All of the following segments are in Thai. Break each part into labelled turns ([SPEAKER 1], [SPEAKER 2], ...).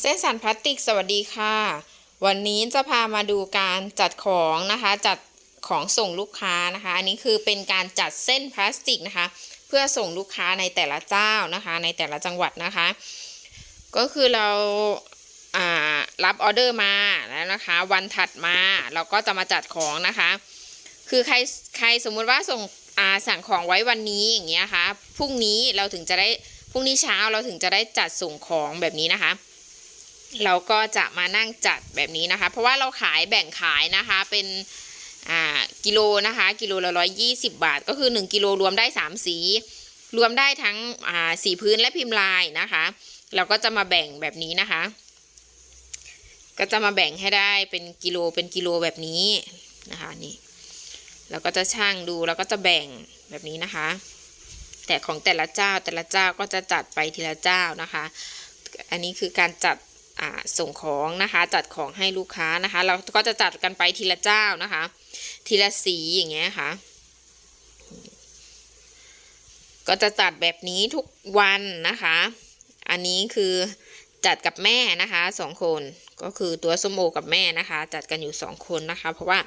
[SPEAKER 1] เส้นสันพลาสติกสวัสดีค่ะ วันนี้จะพามาดูการจัดของนะคะ จัดของส่งลูกค้านะคะ อันนี้คือเป็นการจัดเส้นพลาสติกนะคะ เพื่อส่งลูกค้าในแต่ละเจ้านะคะ ในแต่ละจังหวัดนะคะ ก็คือเรารับออเดอร์มาแล้วนะคะ วันถัดมาเราก็จะมาจัดของนะคะ คือใครใครสมมุติว่าส่งสั่งของไว้วันนี้อย่างเงี้ยค่ะพรุ่งนี้เราถึงจะได้พรุ่งนี้เช้าเราถึงจะได้จัดส่งของแบบนี้นะคะ เราก็จะมานั่งจัดแบบนี้นะคะ เพราะว่าเราขายแบ่งขายนะคะเป็นอ่ากิโลนะคะ กิโลละร้อยยี่สิบบาท ก็คือ1กิโลรวมได้3สี รวมได้ทั้งอ่าสีพื้นและพิมพ์ลายนะคะ เราก็จะมาแบ่งแบบนี้นะคะ ก็จะมาแบ่งให้ได้เป็นกิโลเป็นกิโลแบบนี้นะคะนี่เราก็จะช่างดูแล้วก็จะแบ่งแบบนี้นะคะ แต่ของแต่ละเจ้าแต่ละเจ้าก็จะจัดไปทีละเจ้านะคะ อันนี้คือการจัด ส่งของนะคะจัดของให้ลูกค้านะคะ เราก็จะจัดกันไปทีละเจ้านะคะ ทีละสีอย่างเงี้ยค่ะ ก็จะจัดแบบนี้ทุกวันนะคะ อันนี้คือจัดกับแม่นะคะสองคนก็คือตัวส้มโอกับแม่นะคะ จัดกันอยู่สองคนนะคะ เพราะว่า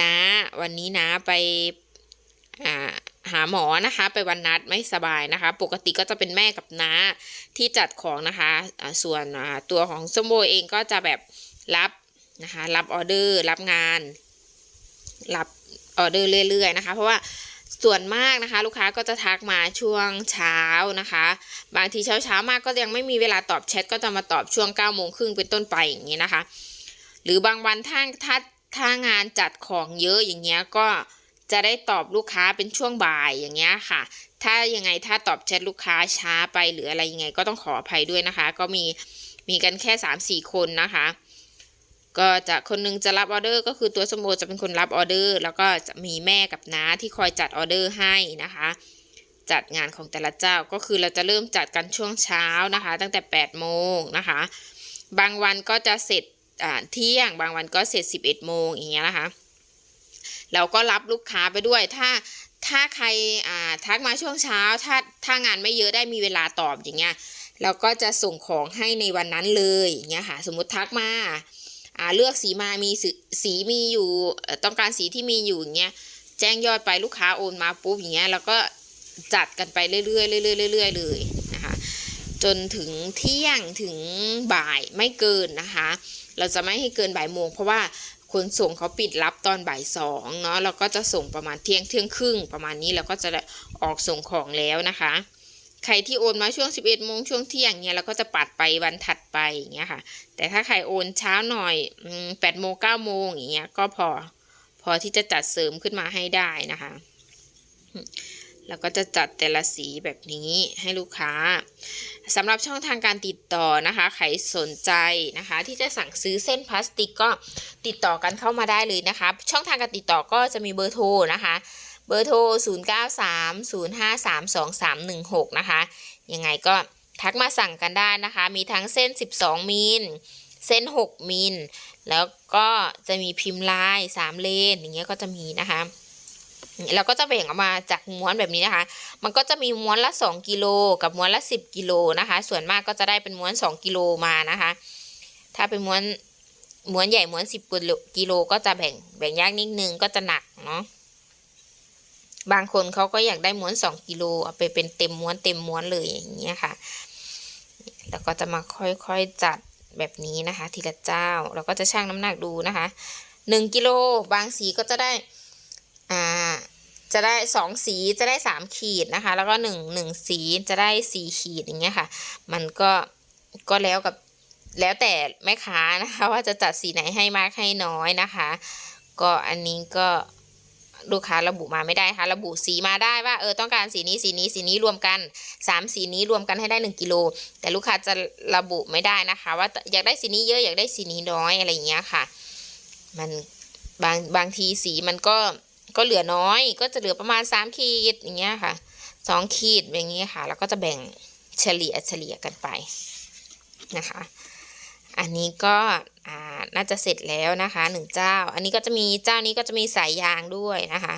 [SPEAKER 1] น้าวันนี้น้าไปอ่า หาหมอนะคะ ไปวันนัดไม่สบายนะคะ ปกติก็จะเป็นแม่กับน้าที่จัดของนะคะส่วนตัวของสมโอเองก็จะแบบรับนะคะรับออเดอร์รับงาน รับออเดอร์เรื่อยๆนะคะ เพราะว่าส่วนมากนะคะ ลูกค้าก็จะทักมาช่วงเช้านะคะ บางทีเช้าเช้ามากก็ยังไม่มีเวลาตอบแชทก็จะมาตอบช่วง9ก้าโมงครึ่งเป็นต้นไปอย่างนี้นะคะ หรือบางวันถ้าถ้าถ้างานจัดของเยอะอย่างเงี้ยก็ จะได้ตอบลูกค้าเป็นช่วงบ่ายอย่างเงี้ยค่ะ ถ้ายังไงถ้าตอบแชทลูกค้าช้าไปหรืออะไรยังไงก็ต้องขออภัยด้วยนะคะ ก็มีมีกันแค่3าสี่คนนะคะ ก็จะคนหนึงจะรับออเดอร์ก็คือตัวสมโอจะเป็นคนรับออเดอร์ แล้วก็จะมีแม่กับน้าที่คอยจัดออเดอร์ให้นะคะ จัดงานของแต่ละเจ้าก็คือเราจะเริ่มจัดกันช่วงเช้านะคะ ตั้งแต่ 8 โมงนะคะ บางวันก็จะเสร็จเที่ยงบางวันก็เสร็จ 11 โมงอย่างเงี้ยนะคะ เราก็รับลูกค้าไปด้วย ถ้าถ้าใครอ่าทักมาช่วงเช้า ถ้าถ้างานไม่เยอะได้มีเวลาตอบอย่างเงี้ยเราก็จะส่งของให้ในวันนั้นเลยอย่างเงี้ยค่ะ สมมติทักมาอ่าเลือกสีมามีสีสีมีอยู่ต้องการสีที่มีอยู่อย่างเงี้ยแจ้งยอดไปลูกค้าโอนมาปุ๊บอย่างเงี้ยแล้วก็จัดกันไปเรื่อยๆเรื่อยๆเรื่อยๆเลยนะคะจนถึงเที่ยงถึงบ่ายไม่เกินนะคะ เราจะไม่ให้เกินบ่ายโมงเพราะว่า ขนส่งเขาปิดรับตอนบ่ายสองเนาะเราก็จะส่งประมาณเที่ยงเที่ยงครึ่งประมาณนี้เราก็จะออกส่งของแล้วนะคะ ใครที่โอนมาช่วง 11โมงช่วงเที่ยงเนี่ยเราก็จะปัดไปวันถัดไปอย่างเงี้ยค่ะ แต่ถ้าใครโอนเช้าหน่อยแปดโมงเก้าโมงอย่างเงี้ยก็พอพอที่จะจัดเสริมขึ้นมาให้ได้นะคะ แล้วก็จะจัดแต่ละสีแบบนี้ให้ลูกค้าสำหรับช่องทางการติดต่อนะคะใครสนใจนะคะ ที่จะสั่งซื้อเส้นพลาสติกก็ติดต่อกันเข้ามาได้เลยนะคะ ช่องทางการติดต่อก็จะมีเบอร์โทรนะคะเบอร์โทร 0930532316 นะคะ ยังไงก็ทักมาสั่งกันได้นะคะ มีทั้งเส้น 12 มิล เส้น 6 มิล แล้วก็จะมีพิมพ์ลาย 3 เลน อย่างเงี้ยก็จะมีนะคะ เราก็จะแบ่งออกมาจากม้วนแบบนี้นะคะ มันก็จะมีม้วนละ 2กิโลกับม้วนละ 10กิโลนะคะ ส่วนมากก็จะได้เป็นม้วน 2กิโลมานะคะ ถ้าเป็นม้วนม้วนใหญ่ม้วน 10กิโลก็จะแบ่งแบ่งยากนิดนึงก็จะหนักเนาะ บางคนเขาก็อยากได้ม้วนสองกิโลเอาไปเป็นเต็มม้วนเต็มม้วนเลยอย่างเงี้ยค่ะ แล้วก็จะมาค่อยๆจัดแบบนี้นะคะ ทีละเจ้า เราก็จะชั่งน้ำหนักดูนะคะหนึ่งกิโลบางสีก็จะได้ อ่าจะได้สองสีจะได้สามขีดนะคะ แล้วก็หนึ่งหนึ่งสีจะได้สี่ขีดอย่างเงี้ยค่ะ มันก็ก็แล้วกับแล้วแต่แม่ค้านะคะ ว่าจะจัดสีไหนให้มากให้น้อยนะคะ ก็อันนี้ก็ลูกค้าระบุมาไม่ได้ค่ะ ระบุสีมาได้ว่าเออต้องการสีนี้สีนี้สีนี้รวมกันสามสีนี้รวมกันให้ได้หนึ่งกิโลแต่ลูกค้าจะระบุไม่ได้นะคะ ว่าอยากได้สีนี้เยอะอยากได้สีนี้น้อยอะไรอย่างเงี้ยค่ะ มันบางบางทีสีมันก็ ก็เหลือน้อยก็จะเหลือประมาณสามขีดอย่างเงี้ยค่ะสองขีดอย่างเงี้ยค่ะ แล้วก็จะแบ่งเฉลี่ยเฉลี่ยกันไปนะคะ อันนี้ก็อ่าน่าจะเสร็จแล้วนะคะหนึ่งเจ้า อันนี้ก็จะมีเจ้านี้ก็จะมีสายยางด้วยนะคะ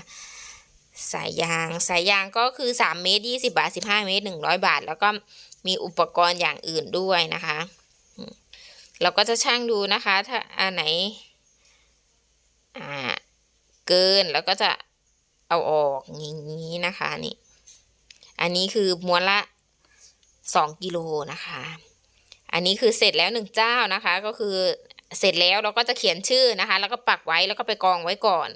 [SPEAKER 1] สายยางสายยางก็คือ 3 เมตร 20 บาท 15 เมตร 100 บาท แล้วก็มีอุปกรณ์อย่างอื่นด้วยนะคะ เราก็จะช่างดูนะคะ ถ้าอันไหนอ่า เกินแล้วก็จะเอาออกอย่างนี้นะคะนี่อันนี้คือม้วนละสองกิโลนะคะ อันนี้คือเสร็จแล้วหนึ่งเจ้านะคะ ก็คือเสร็จแล้วเราก็จะเขียนชื่อนะคะ แล้วก็ปักไว้แล้วก็ไปกองไว้ก่อน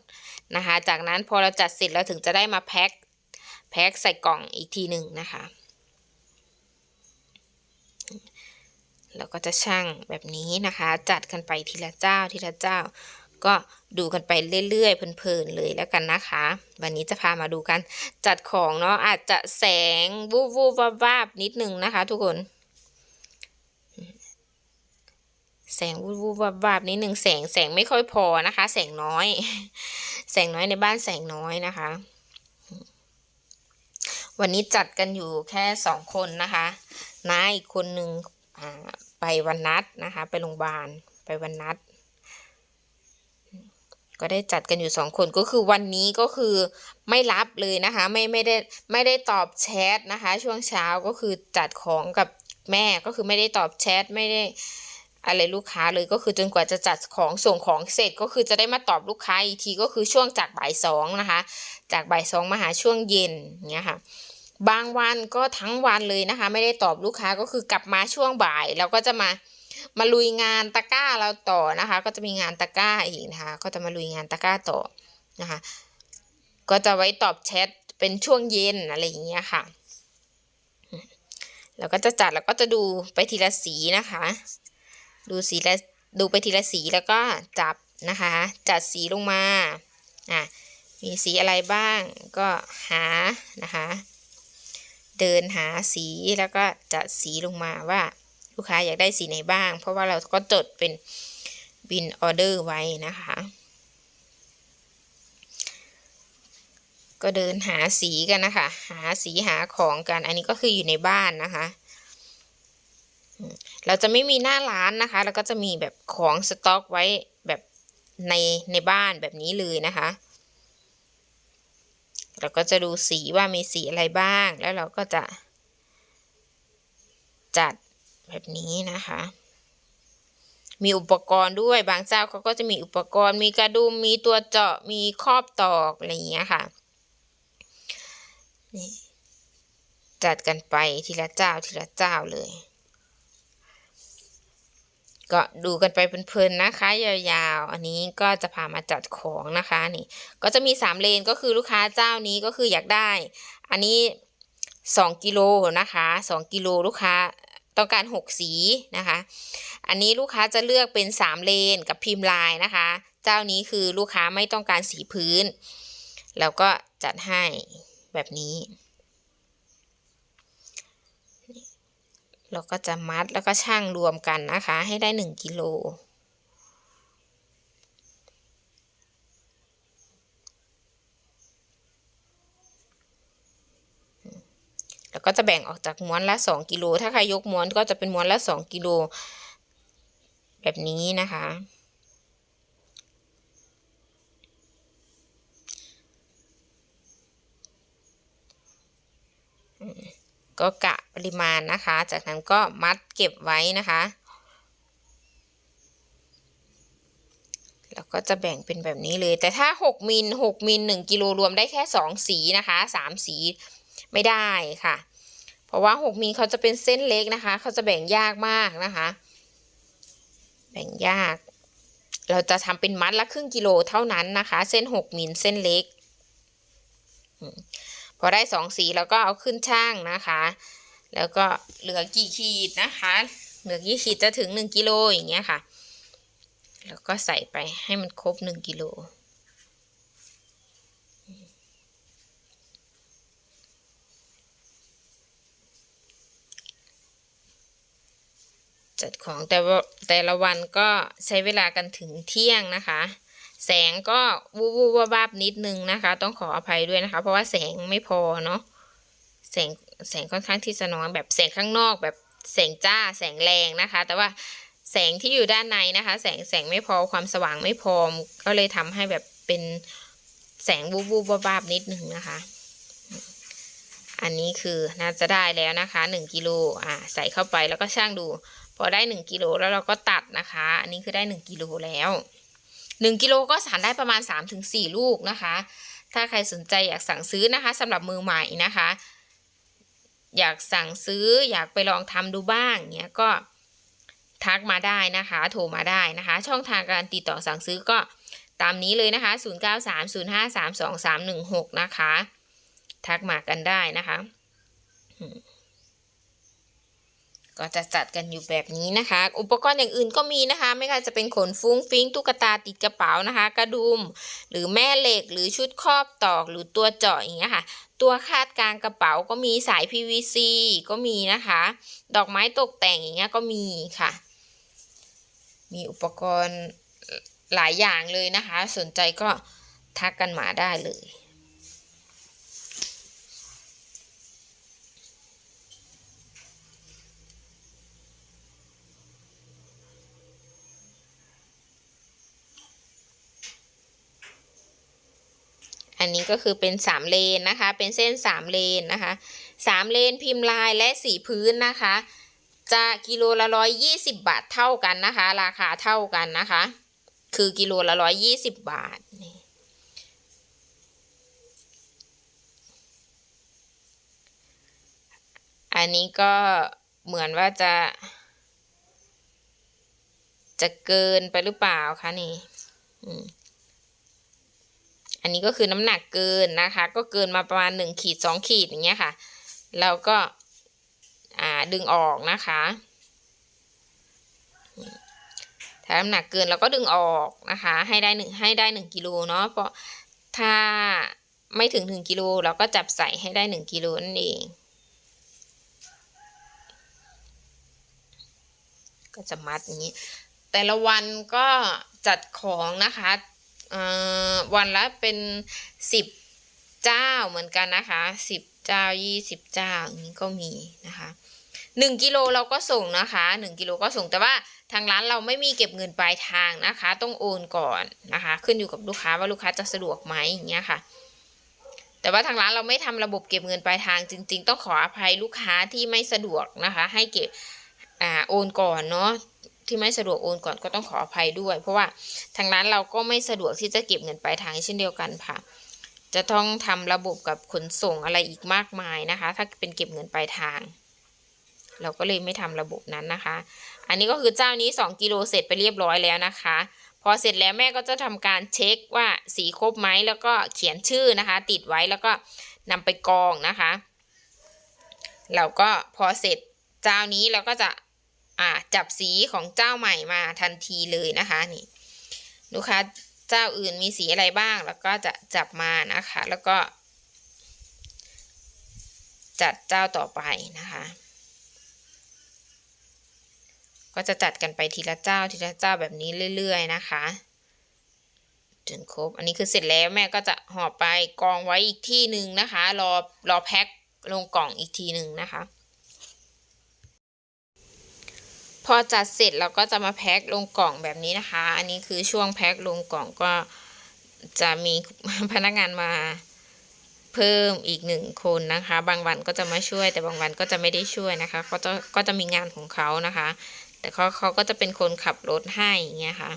[SPEAKER 1] นะคะ จากนั้นพอเราจัดเสร็จเราถึงจะได้มาแพ็คแพ็คใส่กล่องอีกทีหนึ่งนะคะเราก็จะช่างแบบนี้นะคะ จัดกันไปทีละเจ้าทีละเจ้า ก็ดูกันไปเรื่อยๆเพลินๆเลยแล้วกันนะคะ วันนี้จะพามาดูกันจัดของเนาะอาจจะแสงวูบวูบวาบวาบนิดนึงนะคะ ทุกคน แสงวูบวูบวาบวาบนิดนึงแสงแสงไม่ค่อยพอนะคะ แสงน้อย แสงน้อยในบ้านแสงน้อยนะคะ วันนี้จัดกันอยู่แค่สองคนนะคะน้าอีกคนหนึ่งไปวันนัดนะคะ ไปโรงพยาบาลไปวันนัด ก็ได้จัดกันอยู่สองคนก็คือวันนี้ก็คือไม่รับเลยนะคะไม่ไม่ได้ไม่ได้ตอบแชทนะคะ ช่วงเช้าก็คือจัดของกับแม่ก็คือไม่ได้ตอบแชทไม่ได้อะไรลูกค้าเลยก็คือจนกว่าจะจัดของส่งของเสร็จก็คือจะได้มาตอบลูกค้าอีกทีก็คือช่วงจากบ่ายสองนะคะ จากบ่ายสองมาหาช่วงเย็นเนี้ยค่ะบางวันก็ทั้งวันเลยนะคะ ไม่ได้ตอบลูกค้าก็คือกลับมาช่วงบ่ายแล้วก็จะมา มาลุยงานตะกร้าเราต่อนะคะ ก็จะมีงานตะกร้าอีกนะคะ ก็จะมาลุยงานตะกร้าต่อนะคะ ก็จะไว้ตอบแชทเป็นช่วงเย็นอะไรอย่างเงี้ยค่ะแล้วก็จะจัดแล้วก็จะดูไปทีละสีนะคะ ดูสีละดูไปทีละสีแล้วก็จับนะคะ จัดสีลงมาอะมีสีอะไรบ้างก็หานะคะ เดินหาสีแล้วก็จัดสีลงมาว่า ลูกค้าอยากได้สีไหนบ้าง เพราะว่าเราก็จดเป็นบินออเดอร์ไว้นะคะ ก็เดินหาสีกันนะคะ หาสีหาของกัน อันนี้ก็คืออยู่ในบ้านนะคะ เราจะไม่มีหน้าร้านนะคะ แล้วก็จะมีแบบของสต็อกไว้แบบในในบ้านแบบนี้เลยนะคะ เราก็จะดูสีว่ามีสีอะไรบ้าง แล้วเราก็จะจัด แบบนี้นะคะ มีอุปกรณ์ด้วยบางเจ้าเขาก็จะมีอุปกรณ์ มีกระดุมมีตัวเจาะมีครอบตอกอะไรอย่างเงี้ยค่ะนี่จัดกันไปทีละเจ้าทีละเจ้าเลย ก็ดูกันไปเพลินๆนะคะ ยาวๆ อันนี้ก็จะพามาจัดของนะคะนี่ ก็จะมีสามเลนก็คือลูกค้าเจ้านี้ก็คืออยากได้ อันนี้สองกิโลนะคะสองกิโลลูกค้า ต้องการหกสีนะคะ อันนี้ลูกค้าจะเลือกเป็นสามเลนกับพิมพ์ลายนะคะ เจ้านี้คือลูกค้าไม่ต้องการสีพื้น แล้วก็จัดให้แบบนี้ เราก็จะมัดแล้วก็ช่างรวมกันนะคะ ให้ได้หนึ่งกิโล แล้วก็จะแบ่งออกจากม้วนละสองกิโล ถ้าใครยกม้วนก็จะเป็นม้วนละสองกิโล แบบนี้นะคะ ก็กะปริมาณนะคะ จากนั้นก็มัดเก็บไว้นะคะ แล้วก็จะแบ่งเป็นแบบนี้เลย แต่ถ้า 6มิล6มิล1กิโลรวมได้แค่ 2 สีนะคะ 3 สี ไม่ได้ค่ะ เพราะว่า6มิลเขาจะเป็นเส้นเล็กนะคะ เขาจะแบ่งยากมากนะคะ แบ่งยาก เราจะทำเป็นมัดละครึ่งกิโลเท่านั้นนะคะ เส้น6มิลเส้นเล็กพอได้สองสีแล้วก็เอาขึ้นช่างนะคะ แล้วก็เหลือกี่ขีดนะคะเหลือกี่ขีดจะถึงหนึ่งกิโลอย่างเงี้ยค่ะ แล้วก็ใส่ไปให้มันครบหนึ่งกิโล จัดของแต่แต่ละวันก็ใช้เวลากันถึงเที่ยงนะคะ แสงก็วูบวูบวาบวาบนิดนึงนะคะ ต้องขออภัยด้วยนะคะ เพราะว่าแสงไม่พอเนาะแสงแสงค่อนข้างที่จะน้อยแบบแสงข้างนอก แบบแสงจ้าแสงแรงนะคะ แต่ว่าแสงที่อยู่ด้านในนะคะ แสงแสงไม่พอความสว่างไม่พอก็เลยทำให้แบบเป็นแสงวูบวูบวาบวาบนิดนึงนะคะ อันนี้คือน่าจะได้แล้วนะคะหนึ่งกิโลอ่าใส่เข้าไปแล้วก็ช่างดู พอได้หนึ่งกิโลแล้วเราก็ตัดนะคะ อันนี้คือได้หนึ่งกิโลแล้วหนึ่งกิโลก็สารได้ประมาณสามถึงสี่ลูกนะคะ ถ้าใครสนใจอยากสั่งซื้อนะคะสำหรับมือใหม่นะคะ อยากสั่งซื้ออยากไปลองทำดูบ้างเนี้ยก็ทักมาได้นะคะ โทรมาได้นะคะ ช่องทางการติดต่อสั่งซื้อก็ตามนี้เลยนะคะ 0930532316 นะคะ ทักมากันได้นะคะ ก็จะจัดกันอยู่แบบนี้นะคะ อุปกรณ์อย่างอื่นก็มีนะคะ ไม่ว่าจะเป็นขนฟุ้งฟิ้งตุ๊กตาติดกระเป๋านะคะ กระดุม หรือแม่เหล็กหรือชุดครอบตอกหรือตัวเจาะอย่างเงี้ยค่ะ ตัวคาดกลางกระเป๋าก็มีสาย PVC ก็มีนะคะ ดอกไม้ตกแต่งอย่างเงี้ยก็มีค่ะ มีอุปกรณ์หลายอย่างเลยนะคะ สนใจก็ทักกันมาได้เลย อันนี้ก็คือเป็นสามเลนนะคะ เป็นเส้นสามเลนนะคะสามเลนพิมพ์ลายและสีพื้นนะคะ จะกิโลละร้อยยี่สิบบาทเท่ากันนะคะ ราคาเท่ากันนะคะ คือกิโลละร้อยยี่สิบบาทนี่อันนี้ก็เหมือนว่าจะ จะเกินไปหรือเปล่าคะนี่ อืม นนี้ก็คือน้ำหนักเกินนะคะ ก็เกินมาประมาณหนึ่งขีดสองขีดอย่างเงี้ยค่ะเราก็ดึงออกนะคะถ้าน้ำหนักเกินเราก็ดึงออกนะคะ ให้ได้หนึ่งให้ได้หนึ่งกิโลเนาะเพราะถ้าไม่ถึงหนึ่งกิโลเราก็จับใส่ให้ได้หนึ่งกิโลนั่นเอง ก็จะมัดอย่างนี้ แต่ละวันก็จัดของนะคะ วันละเป็นสิบเจ้าเหมือนกันนะคะสิบเจ้ายี่สิบเจ้าอย่างนี้ก็มีนะคะหนึ่งกิโลเราก็ส่งนะคะหนึ่งกิโลก็ส่งแต่ว่าทางร้านเราไม่มีเก็บเงินปลายทางนะคะ ต้องโอนก่อนนะคะ ขึ้นอยู่กับลูกค้าว่าลูกค้าจะสะดวกไหมอย่างเงี้ยค่ะ แต่ว่าทางร้านเราไม่ทำระบบเก็บเงินปลายทางจริง ๆ ต้องขออภัยลูกค้าที่ไม่สะดวกนะคะ ให้เก็บอ่าโอนก่อนเนาะ ที่ไม่สะดวกโอนก่อนก็ต้องขออภัยด้วย เพราะว่าทางร้านเราก็ไม่สะดวกที่จะเก็บเงินปลายทางเช่นเดียวกันค่ะ จะต้องทำระบบกับขนส่งอะไรอีกมากมายนะคะ ถ้าเป็นเก็บเงินปลายทาง เราก็เลยไม่ทำระบบนั้นนะคะ อันนี้ก็คือเจ้านี้ 2กิโลเสร็จไปเรียบร้อยแล้วนะคะ พอเสร็จแล้วแม่ก็จะทำการเช็คว่าสีครบไหมแล้วก็เขียนชื่อนะคะ ติดไว้แล้วก็นำไปกองนะคะ เราก็พอเสร็จเจ้านี้เราก็จะ อ่าจับสีของเจ้าใหม่มาทันทีเลยนะคะนี่ลูกค้าเจ้าอื่นมีสีอะไรบ้าง แล้วก็จะจับมานะคะ แล้วก็ จัดเจ้าต่อไปนะคะ ก็จะจัดกันไปทีละเจ้าทีละเจ้าแบบนี้เรื่อย ๆ นะคะจนครบ อันนี้คือเสร็จแล้วแม่ก็จะห่อไปกองไว้อีกที่หนึ่งนะคะ รอรอแพ็คลงกล่องอีกทีหนึ่งนะคะ พอจัดเสร็จเราก็จะมาแพ็คลงกล่องแบบนี้นะคะ อันนี้คือช่วงแพ็คลงกล่องก็จะมีพนักงานมาเพิ่มอีกหนึ่งคนนะคะ บางวันก็จะมาช่วย แต่บางวันก็จะไม่ได้ช่วยนะคะเขาจะก็จะมีงานของเขานะคะ แต่เขาเขาก็จะเป็นคนขับรถให้อย่างเงี้ยค่ะ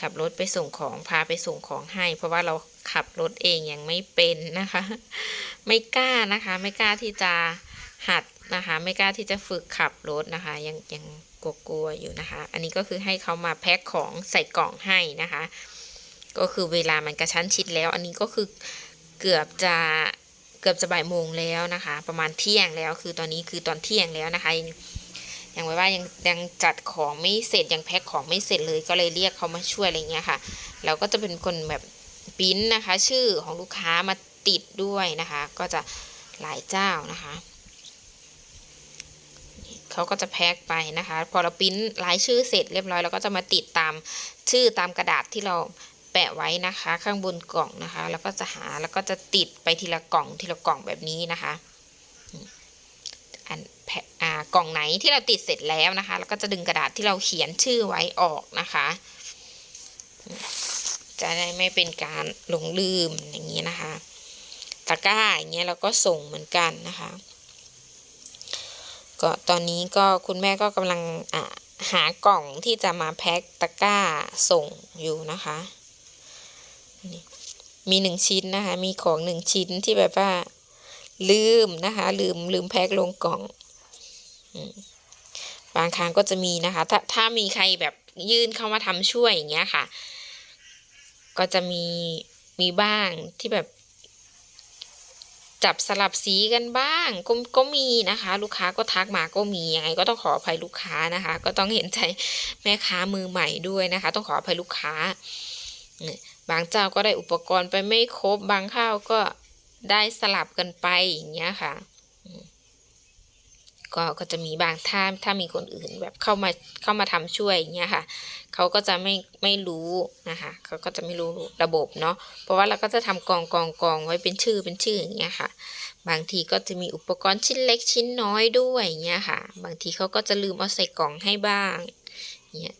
[SPEAKER 1] ขับรถไปส่งของพาไปส่งของให้ เพราะว่าเราขับรถเองยังไม่เป็นนะคะ ไม่กล้านะคะ ไม่กล้าที่จะหัด นะคะ ไม่กล้าที่จะฝึกขับรถนะคะ ยังยังกลัวๆอยู่นะคะ อันนี้ก็คือให้เขามาแพ็คของใส่กล่องให้นะคะ ก็คือเวลามันกระชั้นชิดแล้ว อันนี้ก็คือเกือบจะเกือบจะบ่ายโมงแล้วนะคะ ประมาณเที่ยงแล้ว คือตอนนี้คือตอนเที่ยงแล้วนะคะยังยังไว้ว่ายังยังจัดของไม่เสร็จยังแพ็คของไม่เสร็จเลยก็เลยเรียกเขามาช่วยอะไรเงี้ยค่ะเราก็จะเป็นคนแบบปิ้นนะคะ ชื่อของลูกค้ามาติดด้วยนะคะ ก็จะหลายเจ้านะคะ เขาก็จะแพ็คไปนะคะ พอเราปริ้นรายชื่อเสร็จเรียบร้อยเราก็จะมาติดตามชื่อตามกระดาษที่เราแปะไว้นะคะ ข้างบนกล่องนะคะ แล้วก็จะหาแล้วก็จะติดไปทีละกล่องทีละกล่องแบบนี้นะคะอันแพ็คอ่ากล่องไหนที่เราติดเสร็จแล้วนะคะ แล้วก็จะดึงกระดาษที่เราเขียนชื่อไว้ออกนะคะ จะได้ไม่เป็นการหลงลืมอย่างนี้นะคะ ตะกร้าอย่างเงี้ยเราก็ส่งเหมือนกันนะคะ ก็ตอนนี้ก็คุณแม่ก็กำลังอะหากล่องที่จะมาแพ็คตะกร้าส่งอยู่นะคะมีหนึ่งชิ้นนะคะ มีของหนึ่งชิ้นที่แบบว่า ลืมนะคะ ลืมลืมแพ็คลงกล่องบางครั้งก็จะมีนะคะ ถ้าถ้ามีใครแบบยื่นเข้ามาทำช่วยอย่างเงี้ยค่ะ ก็จะมีมีบ้างที่แบบ จับสลับสีกันบ้างก็ก็มีนะคะ ลูกค้าก็ทักมาก็มียังไงก็ต้องขออภัยลูกค้านะคะ ก็ต้องเห็นใจแม่ค้ามือใหม่ด้วยนะคะ ต้องขออภัยลูกค้า บางเจ้าก็ได้อุปกรณ์ไปไม่ครบบางข้าวก็ได้สลับกันไปอย่างเงี้ยค่ะ ก็ก็จะมีบางถ้าถ้ามีคนอื่นแบบเข้ามาเข้ามาทำช่วยอย่างเงี้ยค่ะเขาก็จะไม่ไม่รู้นะคะเขาก็จะไม่รู้ระบบเนาะเพราะว่าเราก็จะทำกองกองกองไว้เป็นชื่อเป็นชื่ออย่างเงี้ยค่ะ บางทีก็จะมีอุปกรณ์ชิ้นเล็กชิ้นน้อยด้วยอย่างเงี้ยค่ะ บางทีเขาก็จะลืมเอาใส่กล่องให้บ้างเนี่ย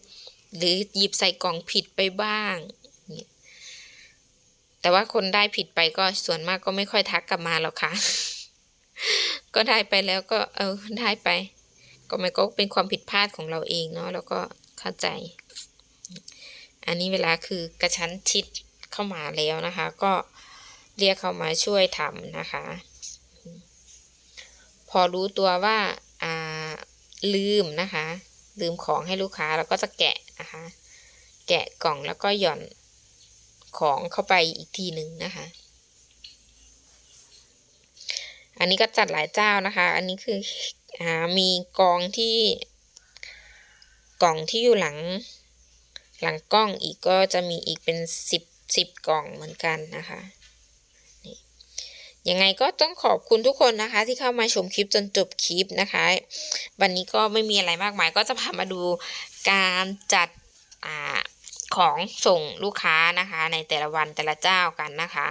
[SPEAKER 1] หรือหยิบใส่กล่องผิดไปบ้างเนี่ยแต่ว่าคนได้ผิดไปก็ส่วนมากก็ไม่ค่อยทักกลับมาหรอกค่ะ ก็ได้ไปแล้วก็เออได้ไป ก็มันก็เป็นความผิดพลาดของเราเองเนาะแล้วก็เข้าใจ อันนี้เวลาคือกระชั้นชิดเข้ามาแล้วนะคะ ก็เรียกเขามาช่วยทำนะคะ พอรู้ตัวว่าอ่าลืมนะคะ ลืมของให้ลูกค้าเราก็จะแกะนะคะ แกะกล่องแล้วก็หย่อนของเข้าไปอีกทีหนึ่งนะคะ อันนี้ก็จัดหลายเจ้านะคะ อันนี้คืออมีกองที่กล่องที่อยู่หลัง หลังกล้องอีกก็จะมีอีกเป็นสิบสิบกล่องเหมือนกันนะคะยังไงก็ต้องขอบคุณทุกคนนะคะ ที่เข้ามาชมคลิปจนจบคลิปนะคะ วันนี้ก็ไม่มีอะไรมากมาย ก็จะพามาดูการจัดอของส่งลูกค้านะคะ ในแต่ละวันแต่ละเจ้ากันนะคะ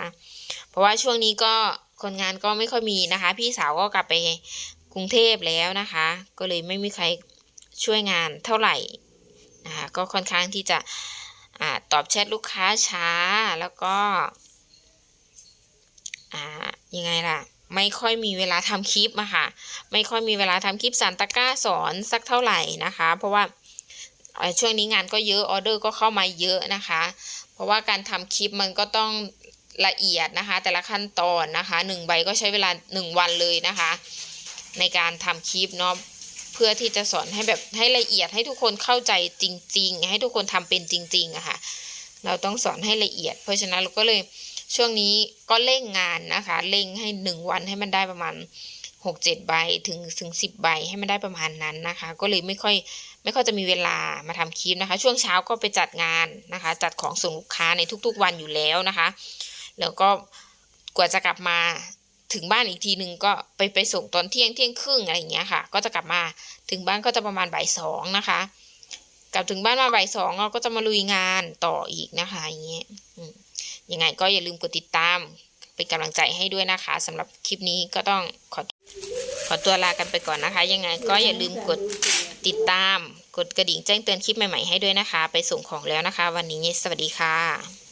[SPEAKER 1] เพราะว่าช่วงนี้ก็ คนงานก็ไม่ค่อยมีนะคะ พี่สาวก็กลับไปกรุงเทพแล้วนะคะ ก็เลยไม่มีใครช่วยงานเท่าไหร่นะคะก็ค่อนข้างที่จะอตอบแชทลูกค้าช้าแล้วก็อ่ายังไงล่ะ ไม่ค่อยมีเวลาทำคลิปอะค่ะ ไม่ค่อยมีเวลาทำคลิปสันตะก้าสอนสักเท่าไหร่นะคะ เพราะว่าช่วงนี้งานก็เยอะออเดอร์ก็เข้ามาเยอะนะคะ เพราะว่าการทำคลิปมันก็ต้อง ละเอียดนะคะ แต่ละขั้นตอนนะคะหนึ่งใบก็ใช้เวลาหนึ่งวันเลยนะคะ ในการทำคลิปเนาะเพื่อที่จะสอนให้แบบให้ละเอียดให้ทุกคนเข้าใจจริง ๆ ให้ทุกคนทำเป็นจริงๆอะค่ะเราต้องสอนให้ละเอียด เพราะฉะนั้นเราก็เลยช่วงนี้ก็เร่งงานนะคะเร่งให้หนึ่งวันให้มันได้ประมาณหกเจ็ดใบถึงถึงสิบใบให้มันได้ประมาณนั้นนะคะ ก็เลยไม่ค่อยไม่ค่อยจะมีเวลามาทำคลิปนะคะ ช่วงเช้าก็ไปจัดงานนะคะ จัดของส่งลูกค้าในทุกๆวันอยู่แล้วนะคะ แล้วก็กว่าจะกลับมาถึงบ้านอีกทีหนึ่งก็ไปไปส่งตอนเที่ยงเที่ยงครึ่งอะไรอย่างเงี้ยค่ะ ก็จะกลับมาถึงบ้านก็จะประมาณบ่ายสองนะคะ กลับถึงบ้านมาบ่ายสองเราก็จะมาลุยงานต่ออีกนะคะอย่างเงี้ยยังไงก็อย่าลืมกดติดตาม เป็นกำลังใจให้ด้วยนะคะสำหรับคลิปนี้ก็ต้องขอขอตัวลากันไปก่อนนะคะ ยังไงก็อย่าลืมกดติดตาม กดกระดิ่งแจ้งเตือนคลิปใหม่ๆให้ด้วยนะคะ ไปส่งของแล้วนะคะ วันนี้สวัสดีค่ะ